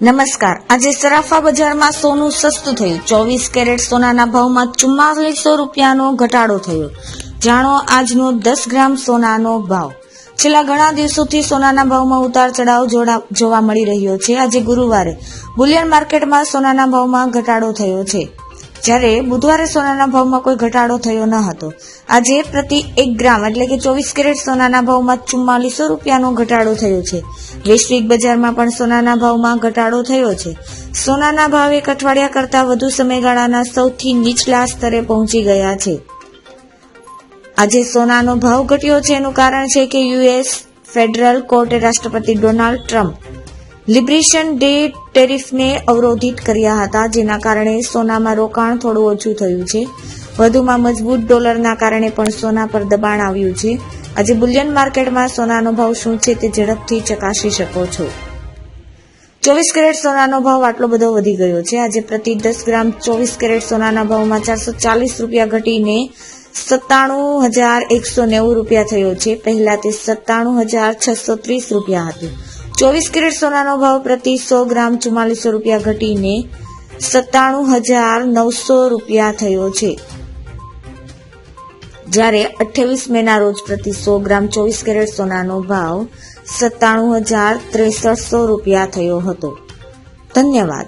નમસ્કાર. આજે સરાફા બજારમાં સોનું સસ્તું થયું. ચોવીસ કેરેટ સોનાના ભાવમાં ચુમ્માલીસો રૂપિયાનો ઘટાડો થયો. જાણો આજનો દસ ગ્રામ સોનાનો ભાવ. છેલ્લા ઘણા દિવસોથી સોનાના ભાવમાં ઉતાર ચઢાવ જોવા મળી રહ્યો છે. આજે ગુરુવારે બુલિયન માર્કેટમાં સોનાના ભાવમાં ઘટાડો થયો છે. જ્યારે બુધવારે સોનાના ભાવમાં કોઈ ઘટાડો થયો ન હતો. આજે પ્રતિ એક ગ્રામ, એટલે કે ચોવીસ કેરેટ સોનાના ભાવમાં ચુમ્માલીસો રૂપિયાનો ઘટાડો થયો છે. વૈશ્વિક બજારમાં પણ સોનાના ભાવમાં ઘટાડો થયો છે. સોનાના ભાવ એક અઠવાડિયા કરતાં વધુ સમયગાળાના સૌથી નીચલા સ્તરે પહોંચી ગયા છે. આજે સોનાનો ભાવ ઘટ્યો છે એનું કારણ છે કે યુએસ ફેડરલ કોર્ટે રાષ્ટ્રપતિ ડોનાલ્ડ ટ્રમ્પ લિબ્રેશન ડે ટેરિફને અવરોધિત કર્યા હતા, જેના કારણે સોનામાં રોકાણ થોડું ઓછું થયું છે. વધુમાં મજબૂત ડોલરના કારણે પણ સોના પર દબાણ આવ્યું છે. આજે બુલિયન માર્કેટમાં સોનાનો ભાવ શું છે તે ઝડપથી ચકાસી શકો છો. ચોવીસ કેરેટ સોનાનો ભાવ આટલો બધો વધી ગયો છે. આજે પ્રતિ દસ ગ્રામ ચોવીસ કેરેટ સોનાના ભાવમાં ચારસો ચાલીસ રૂપિયા ઘટીને સત્તાણું હજાર એકસો નેવું રૂપિયા થયો છે. પહેલા તે સત્તાણું હજાર છસો ત્રીસ રૂપિયા હતું. ચોવીસ કેરેટ સોનાનો ભાવ પ્રતિ સો ગ્રામ ચુમ્માલીસો રૂપિયા ઘટીને સત્તાણું હજાર નવસો રૂપિયા થયો છે. જ્યારે અઠ્યાવીસ મેના રોજ પ્રતિ સો ગ્રામ ચોવીસ કેરેટ સોનાનો ભાવ સત્તાણું હજાર ત્રેસઠસો રૂપિયા થયો હતો. ધન્યવાદ.